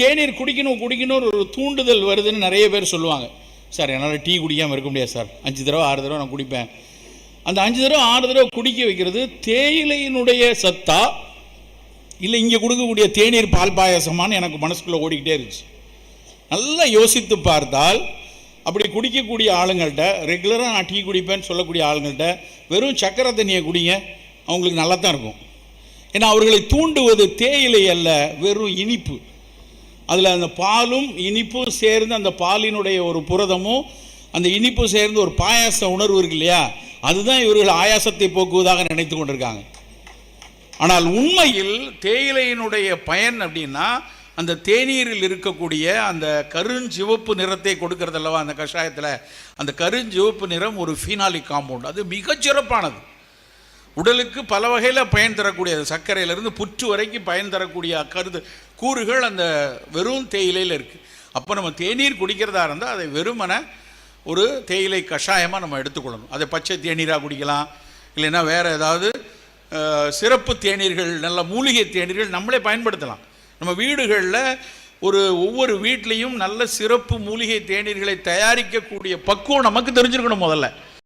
தேநீர் குடிக்கணும் குடிக்கணும் ஒரு தூண்டுதல் வருதுன்னு நிறைய பேர் சொல்லுவாங்க. சார் என்னால் டீ குடிக்காமல் இருக்க முடியாது சார். அஞ்சு தடவை ஆறு தடவை நான் குடிப்பேன். அந்த அஞ்சு தடவை ஆறு தடவை குடிக்க வைக்கிறது தேயிலையினுடைய சத்தா இல்லை இங்கே கொடுக்கக்கூடிய தேநீர் பால் பாயாசமான்னு எனக்கு மனசுக்குள்ளே ஓடிக்கிட்டே இருந்துச்சு. நல்லா யோசித்து பார்த்தால் அப்படி குடிக்கக்கூடிய ஆளுங்கள்ட்ட ரெகுலராக நான் டீ குடிப்பேன்னு சொல்லக்கூடிய ஆளுங்கள்ட்ட வெறும் சக்கரை தண்ணியை குடிங்க அவங்களுக்கு நல்லா தான் இருக்கும். ஏன்னா அவர்களை தூண்டுவது தேயிலை அல்ல வெறும் இனிப்பு. அதில் அந்த பாலும் இனிப்பும் சேர்ந்து அந்த பாலினுடைய ஒரு புரதமும் அந்த இனிப்பு சேர்ந்து ஒரு பாயாச உணர்வு இருக்கு இல்லையா? அதுதான் இவர்கள் ஆயாசத்தை போக்குவதாக நினைத்து கொண்டிருக்காங்க. ஆனால் உண்மையில் தேயிலையினுடைய பயன் அப்படின்னா அந்த தேநீரில் இருக்கக்கூடிய அந்த கருஞ்சிவப்பு நிறத்தை கொடுக்கறதல்லவா அந்த கஷாயத்தில்? அந்த கருஞ்சிவப்பு நிறம் ஒரு ஃபீனாலிக் காம்பவுண்ட் அது மிகச்சிறப்பானது உடலுக்கு பல வகையில் பயன் தரக்கூடியது. சர்க்கரையிலேருந்து புற்று வரைக்கும் பயன் தரக்கூடிய கருது கூறுகள் அந்த வெறும் தேயிலையில் இருக்குது அப்போ நம்ம தேநீர் குடிக்கிறதா இருந்தால் அதை வெறுமன ஒரு தேயிலை கஷாயமாக நம்ம எடுத்துக்கொள்ளணும். அதை பச்சை தேநீராக குடிக்கலாம். இல்லைன்னா வேறு ஏதாவது சிறப்பு தேநீர்கள் நல்ல மூலிகை தேநீர்கள் நம்மளே பயன்படுத்தலாம். நம்ம வீடுகளில் ஒரு ஒவ்வொரு வீட்லேயும் நல்ல சிறப்பு மூலிகை தேநீர்களை தயாரிக்கக்கூடிய பக்குவம் நமக்கு தெரிஞ்சிருக்கணும் முதல்ல.